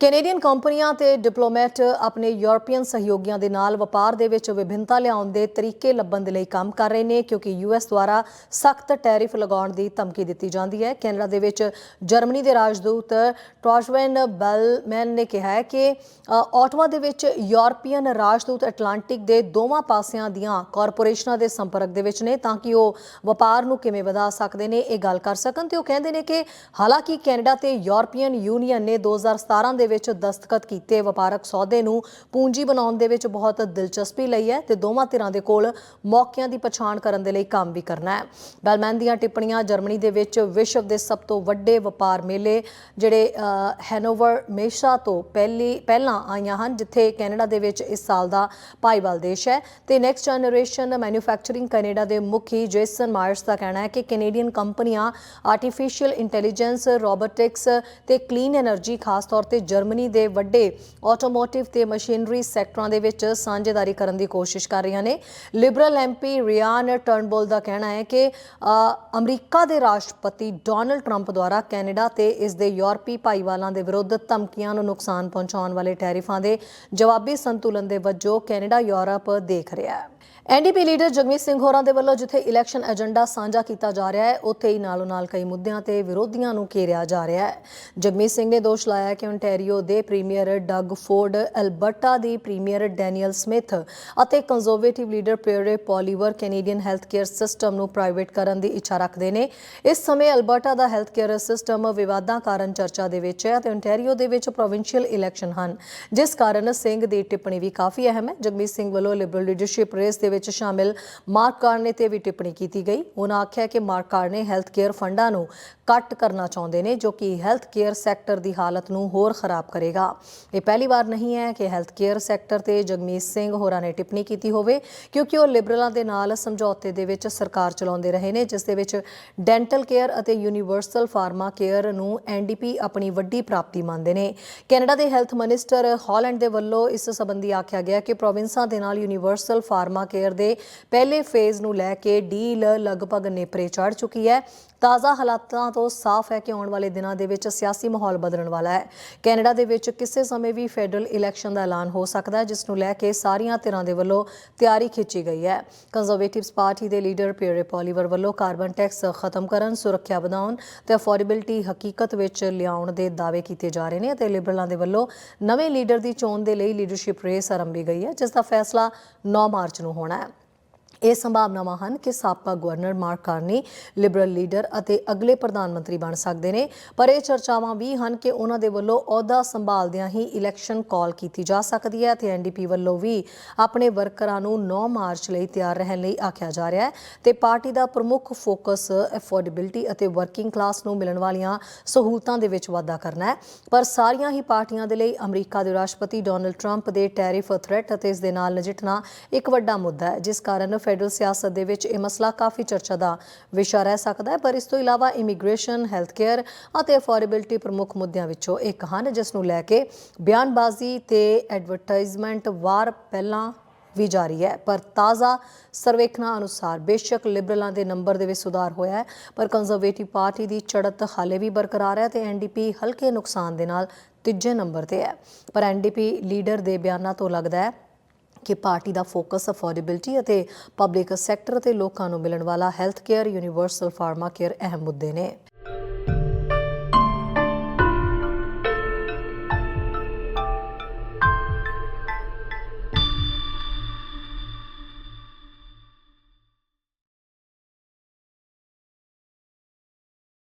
Canadian ਕੰਪਨੀਆਂ ਤੇ diplomat ਆਪਣੇ ਯੂਰਪੀਅਨ ਸਹਿਯੋਗੀਆਂ ਦੇ ਨਾਲ ਵਪਾਰ ਦੇ ਵਿੱਚ ਵਿਭਿੰਨਤਾ ਲਿਆਉਣ ਦੇ ਤਰੀਕੇ ਲੱਭਣ ਦੇ ਲਈ ਕੰਮ ਕਰ ਰਹੇ ਨੇ ਕਿਉਂਕਿ ਯੂਐਸ ਦੁਆਰਾ ਸਖਤ ਟੈਰਿਫ ਲਗਾਉਣ ਦੀ ਧਮਕੀ ਦਿੱਤੀ ਜਾਂਦੀ ਹੈ। ਕੈਨੇਡਾ ਦੇ ਵਿੱਚ ਜਰਮਨੀ ਦੇ ਰਾਜਦੂਤ ਟ੍ਰਾਸ਼ਵੈਨ ਬੈਲਮੈਨ ਨੇ ਕਿਹਾ ਹੈ ਕਿ ਅ, ਆਟਵਾ ਦੇ ਵਿੱਚ ਯੂਰਪੀਅਨ ਰਾਜਦੂਤ ਐਟਲਾਂਟਿਕ ਦੇ ਦੋਵਾਂ ਪਾਸਿਆਂ ਦੀਆਂ ਕਾਰਪੋਰੇਸ਼ਨਾਂ ਦੇ ਸੰਪਰਕ ਦੇ ਵਿੱਚ ਨੇ ਤਾਂ ਕਿ ਉਹ ਵਪਾਰ ਨੂੰ ਕਿਵੇਂ ਵਧਾ ਸਕਦੇ ਨੇ ਇਹ ਗੱਲ ਕਰ ਸਕਣ। ਤੇ ਉਹ ਕਹਿੰਦੇ ਨੇ ਕਿ ਹਾਲਾਂਕਿ ਕੈਨੇਡਾ ਤੇ ਯੂਰਪੀਅਨ ਯੂਨੀਅਨ ਨੇ 2017 ਦੇ ਦੇ ਵਿੱਚ ਦਸਤਖਤ ਕੀਤੇ ਵਪਾਰਕ ਸੌਦੇ ਨੂੰ ਪੂੰਜੀ ਬਣਾਉਣ ਦੇ ਵਿੱਚ ਬਹੁਤ ਦਿਲਚਸਪੀ ਲਈ ਹੈ ਤੇ ਦੋਵਾਂ ਧਿਰਾਂ ਦੇ ਕੋਲ ਮੌਕਿਆਂ ਦੀ ਪਛਾਣ ਕਰਨ ਦੇ ਲਈ ਕੰਮ ਵੀ ਕਰਨਾ ਹੈ। ਬੈਲਮੈਨ ਦੀਆਂ ਟਿੱਪਣੀਆਂ ਜਰਮਨੀ ਦੇ ਵਿੱਚ ਵਿਸ਼ਵ ਦੇ ਸਭ ਤੋਂ ਵੱਡੇ ਵਪਾਰ ਮੇਲੇ, ਜਿਹੜੇ ਹੈਨੋਵਰ ਮੇਸ਼ਾ ਤੋਂ ਪਹਿਲੀ, ਪਹਿਲਾਂ ਆਈਆਂ ਹਨ, ਜਿੱਥੇ ਕੈਨੇਡਾ ਦੇ ਵਿੱਚ ਇਸ ਸਾਲ ਦਾ ਭਾਈਵਾਲ ਦੇਸ਼ ਹੈ। ਤੇ ਨੈਕਸਟ ਜਨਰੇਸ਼ਨ ਮੈਨੂਫੈਕਚਰਿੰਗ ਕੈਨੇਡਾ ਦੇ ਮੁਖੀ ਜੇਸਨ ਮਾਇਰਸ ਦਾ ਕਹਿਣਾ ਹੈ ਕਿ ਕੈਨੇਡੀਅਨ ਕੰਪਨੀਆਂ ਆਰਟੀਫੀਸ਼ੀਅਲ ਇੰਟੈਲੀਜੈਂਸ ਰੋਬੋਟਿਕਸ ਤੇ ਕਲੀਨ ਐਨਰਜੀ ਖਾਸ ਤੌਰ ਤੇ ਜਰਮਨੀ ਦੇ ਵੱਡੇ ਆਟੋਮੋਟਿਵ ਤੇ ਮਸ਼ੀਨਰੀ ਸੈਕਟਰਾਂ ਦੇ ਵਿੱਚ ਸਾਂਝੇਦਾਰੀ ਕਰਨ ਦੀ ਕੋਸ਼ਿਸ਼ ਕਰ ਰਹੀਆਂ ਨੇ। ਲਿਬਰਲ ਐਮਪੀ ਰਿਆਨ ਟਰਨਬੋਲ ਦਾ ਕਹਿਣਾ ਹੈ ਕਿ ਅਮਰੀਕਾ ਦੇ ਰਾਸ਼ਟਰਪਤੀ ਡੋਨਲਡ ਟਰੰਪ ਦੁਆਰਾ ਕੈਨੇਡਾ ਤੇ ਇਸ ਦੇ ਯੂਰਪੀ ਭਾਈਵਾਲਾਂ ਦੇ ਵਿਰੁੱਧ ਧਮਕੀਆਂ ਨੂੰ ਨੁਕਸਾਨ ਪਹੁੰਚਾਉਣ ਵਾਲੇ ਟੈਰਿਫਾਂ ਦੇ ਜਵਾਬੀ ਸੰਤੁਲਨ ਦੇ ਵਜੋਂ ਕੈਨੇਡਾ ਯੂਰਪ ਦੇਖ ਰਿਹਾ ਹੈ। ਐਨਡੀਪੀ ਲੀਡਰ ਜਗਮੀਤ ਸਿੰਘ ਹੋਰਾਂ ਦੇ ਵੱਲੋਂ ਜਿੱਥੇ ਇਲੈਕਸ਼ਨ ਏਜੰਡਾ ਸਾਂਝਾ ਕੀਤਾ ਜਾ ਰਿਹਾ ਹੈ, ਉੱਥੇ ਹੀ ਨਾਲੋਂ ਨਾਲ ਕਈ ਮੁੱਦਿਆਂ ਤੇ ਵਿਰੋਧੀਆਂ ਨੂੰ ਘੇਰਿਆ ਜਾ ਰਿਹਾ ਹੈ। ਜਗਮੀਤ ਸਿੰਘ ਨੇ ਦੋਸ਼ ਲਾਇਆ ਕਿ ਓਨਟਾਰੀਓ ਦੇ ਪ੍ਰੀਮੀਅਰ ਡੱਗ ਫੋਰਡ ਐਲਬਰਟਾ ਦੀ ਪ੍ਰੀਮੀਅਰ ਡੈਨੀਅਲ ਸਮਿਥ ਅਤੇ Conservative leader Pierre Poilievre Canadian health care system ਨੂੰ ਪ੍ਰਾਈਵੇਟ ਕਰਨ ਦੀ ਇੱਛਾ ਰੱਖਦੇ ਨੇ। ਇਸ ਸਮੇਂ ਐਲਬਰਟਾ ਦਾ ਹੈਲਥ ਕੇਅਰ ਸਿਸਟਮ ਵਿਵਾਦਾਂ ਕਾਰਨ ਚਰਚਾ ਦੇ ਵਿੱਚ ਹੈ ਅਤੇ ਓਨਟਾਰੀਓ ਦੇ ਵਿੱਚ ਪ੍ਰੋਵਿੰਸ਼ੀਅਲ ਇਲੈਕਸ਼ਨ ਹਨ। ਜਿਸ ਕਾਰਨ ਸਿੰਘ ਦੀ ਟਿੱਪਣੀ ਵੀ ਕਾਫੀ ਅਹਿਮ ਹੈ। ਜਗਮੀਤ ਸਿੰਘ ਵੱਲੋਂ ਲਿਬਰਲ ਲੀਡਰਸ਼ਿਪ ਰੇਸ ਦੇ ਵਿੱਚ ਸ਼ਾਮਿਲ ਮਾਰਕ ਕਾਰਨੇ ਤੇ ਵੀ ਟਿੱਪਣੀ ਕੀਤੀ ਗਈ। ਉਹਨਾਂ ਆਖਿਆ ਕਿ ਮਾਰਕ ਕਾਰਨੇ ਹੈਲਥ ਕੇਅਰ ਫੰਡਾਂ ਨੂੰ ਕੱਟ ਕਰਨਾ ਚਾਹੁੰਦੇ ਨੇ, ਜੋ ਕਿ ਹੈਲਥ ਕੇਅਰ ਸੈਕਟਰ ਦੀ ਹਾਲਤ ਨੂੰ ਹੋਰ ਖਰਾਬ ਕਰੇਗਾ। ਇਹ ਪਹਿਲੀ ਵਾਰ ਨਹੀਂ ਹੈ ਕਿ ਹੈਲਥ ਕੇਅਰ ਸੈਕਟਰ ਤੇ ਜਗਮੀਤ ਸਿੰਘ ਹੋਰਾਂ ਨੇ ਟਿੱਪਣੀ ਕੀਤੀ ਹੋਵੇ, ਕਿਉਂਕਿ ਉਹ ਲਿਬਰਲਾਂ ਦੇ ਨਾਲ ਸਮਝੌਤੇ ਦੇ ਵਿੱਚ ਸਰਕਾਰ ਚਲਾਉਂਦੇ ਰਹੇ ਨੇ, ਜਿਸ ਦੇ ਵਿੱਚ ਡੈਂਟਲ ਕੇਅਰ ਅਤੇ ਯੂਨੀਵਰਸਲ ਫਾਰਮਾ ਕੇਅਰ ਨੂੰ ਐਨਡੀਪੀ ਆਪਣੀ ਵੱਡੀ ਪ੍ਰਾਪਤੀ ਮੰਨਦੇ ਨੇ। ਕੈਨੇਡਾ ਦੇ ਹੈਲਥ ਮਿਨਿਸਟਰ ਹਾਲੈਂਡ ਦੇ ਵੱਲੋਂ ਇਸ ਸੰਬੰਧੀ ਆਖਿਆ ਗਿਆ ਕਿ ਪ੍ਰੋਵਿੰਸਾਂ ਦੇ ਨਾਲ ਯੂਨੀਵਰਸਲ ਫਾਰਮਾ ਕੇਅਰ ਦੇ ਪਹਿਲੇ ਫੇਜ਼ ਨੂੰ ਲੈ ਕੇ ਡੀਲ ਲਗਭਗ ਨੇਪਰੇ ਚੜ ਚੁੱਕੀ ਹੈ। ਤਾਜ਼ਾ ਹਾਲਾਤਾਂ ਤੋਂ ਸਾਫ਼ ਹੈ ਕਿ ਆਉਣ ਵਾਲੇ ਦਿਨਾਂ ਦੇ ਵਿੱਚ ਸਿਆਸੀ ਮਾਹੌਲ ਬਦਲਣ ਵਾਲਾ ਹੈ। ਕੈਨੇਡਾ ਦੇ ਵਿੱਚ ਕਿਸੇ ਸਮੇਂ ਵੀ ਫੈਡਰਲ ਇਲੈਕਸ਼ਨ ਦਾ ਐਲਾਨ ਹੋ ਸਕਦਾ ਹੈ, ਜਿਸ ਨੂੰ ਲੈ ਕੇ ਸਾਰੀਆਂ ਧਿਰਾਂ ਦੇ ਵੱਲੋਂ ਤਿਆਰੀ ਖਿੱਚੀ ਗਈ ਹੈ। ਕੰਜ਼ਰਵੇਟਿਵਸ ਪਾਰਟੀ ਦੇ ਲੀਡਰ ਪਿਅਰੇ ਪੋਲੀਵਰ ਵੱਲੋਂ ਕਾਰਬਨ ਟੈਕਸ ਖਤਮ ਕਰਨ, ਸੁਰੱਖਿਆ ਵਧਾਉਣ ਤੇ ਅਫੋਰਡੇਬਿਲਟੀ ਹਕੀਕਤ ਵਿੱਚ ਲਿਆਉਣ ਦੇ ਦਾਅਵੇ ਕੀਤੇ ਜਾ ਰਹੇ ਨੇ ਅਤੇ ਲਿਬਰਲਾਂ ਦੇ ਵੱਲੋਂ ਨਵੇਂ ਲੀਡਰ ਦੀ ਚੋਣ ਦੇ ਲਈ ਲੀਡਰਸ਼ਿਪ ਰੇਸ ਆਰੰਭੀ ਗਈ ਹੈ, ਜਿਸ ਦਾ ਫੈਸਲਾ 9 ਮਾਰਚ ਨੂੰ ਹੋਣਾ ਹੈ ਇਹ ਸੰਭਾਵਨਾਵਾਂ ਹਨ ਕਿ ਸਾਬਕਾ governor Mark Carney Liberal leader ਅਤੇ ਅਗਲੇ ਪ੍ਰਧਾਨ ਮੰਤਰੀ ਬਣ ਸਕਦੇ ਨੇ, ਪਰ ਇਹ ਚਰਚਾਵਾਂ ਵੀ ਹਨ ਕਿ ਉਹਨਾਂ ਦੇ ਵੱਲੋਂ ਅਹੁਦਾ ਸੰਭਾਲਦਿਆਂ ਹੀ ਇਲੈਕਸ਼ਨ ਕਾਲ ਕੀਤੀ ਜਾ ਸਕਦੀ ਹੈ ਤੇ ਐਨਡੀਪੀ ਵੱਲੋਂ ਵੀ ਆਪਣੇ ਵਰਕਰਾਂ ਨੂੰ 9 ਮਾਰਚ ਲਈ ਤਿਆਰ ਰਹਿਣ ਲਈ ਆਖਿਆ ਜਾ ਰਿਹਾ ਹੈ ਤੇ ਪਾਰਟੀ ਦਾ ਪ੍ਰਮੁੱਖ ਫੋਕਸ ਅਫੋਰਡੇਬਿਲਟੀ ਅਤੇ ਵਰਕਿੰਗ ਕਲਾਸ ਨੂੰ ਮਿਲਣ ਵਾਲੀਆਂ ਸਹੂਲਤਾਂ ਦੇ ਵਿੱਚ ਵਾਧਾ ਕਰਨਾ ਹੈ। ਪਰ ਸਾਰੀਆਂ ਹੀ ਪਾਰਟੀਆਂ ਦੇ ਲਈ ਅਮਰੀਕਾ ਦੇ ਰਾਸ਼ਟਰਪਤੀ ਡੋਨਲਡ ਟਰੰਪ ਦੇ ਟੈਰਿਫ ਥ੍ਰੈਟ ਅਤੇ ਇਸ ਦੇ ਨਾਲ ਨਜਿੱਠਣਾ ਇੱਕ ਵੱਡਾ ਮੁੱਦਾ ਹੈ, ਜਿਸ ਕਾਰਨ ਫੈਡਰਲ ਸਿਆਸਤ ਦੇ ਵਿੱਚ ਇਹ ਮਸਲਾ ਕਾਫੀ ਚਰਚਾ ਦਾ ਵਿਸ਼ਾ ਰਹਿ ਸਕਦਾ ਹੈ, ਪਰ ਇਸ ਤੋਂ ਇਲਾਵਾ ਇਮੀਗ੍ਰੇਸ਼ਨ ਹੈਲਥ ਕੇਅਰ ਅਤੇ ਅਫੋਰਡੇਬਿਲਟੀ ਪ੍ਰਮੁੱਖ ਮੁੱਦਿਆਂ ਵਿੱਚੋਂ ਇੱਕ ਹਨ, ਜਿਸ ਨੂੰ ਲੈ ਕੇ ਬਿਆਨਬਾਜ਼ੀ ਤੇ ਐਡਵਰਟਾਈਜ਼ਮੈਂਟ ਵਾਰ ਪਹਿਲਾਂ ਵੀ ਜਾਰੀ ਹੈ। ਪਰ ਤਾਜ਼ਾ ਸਰਵੇਖਣਾ ਅਨੁਸਾਰ ਬੇਸ਼ੱਕ ਲਿਬਰਲਾਂ ਦੇ ਨੰਬਰ ਦੇ ਵਿੱਚ ਸੁਧਾਰ ਹੋਇਆ ਹੈ, ਪਰ ਕੰਜ਼ਰਵੇਟਿਵ ਪਾਰਟੀ ਦੀ ਚੜ੍ਹਤ ਹਾਲੇ ਵੀ ਬਰਕਰਾਰ ਹੈ ਤੇ ਐਨਡੀਪੀ ਹਲਕੇ ਨੁਕਸਾਨ ਦੇ ਨਾਲ ਤੀਜੇ ਨੰਬਰ ਤੇ ਹੈ। ਪਰ ਐਨਡੀਪੀ ਲੀਡਰ ਦੇ ਬਿਆਨਾਂ ਤੋਂ ਲੱਗਦਾ ਹੈ ਕਿ ਪਾਰਟੀ ਦਾ ਫੋਕਸ ਅਫੋਰਡੇਬਿਲਟੀ ਅਤੇ ਪਬਲਿਕ ਸੈਕਟਰ ਅਤੇ ਲੋਕਾਂ ਨੂੰ ਮਿਲਣ ਵਾਲਾ health care universal pharma care ਅਹਿਮ ਮੁੱਦੇ ਨੇ।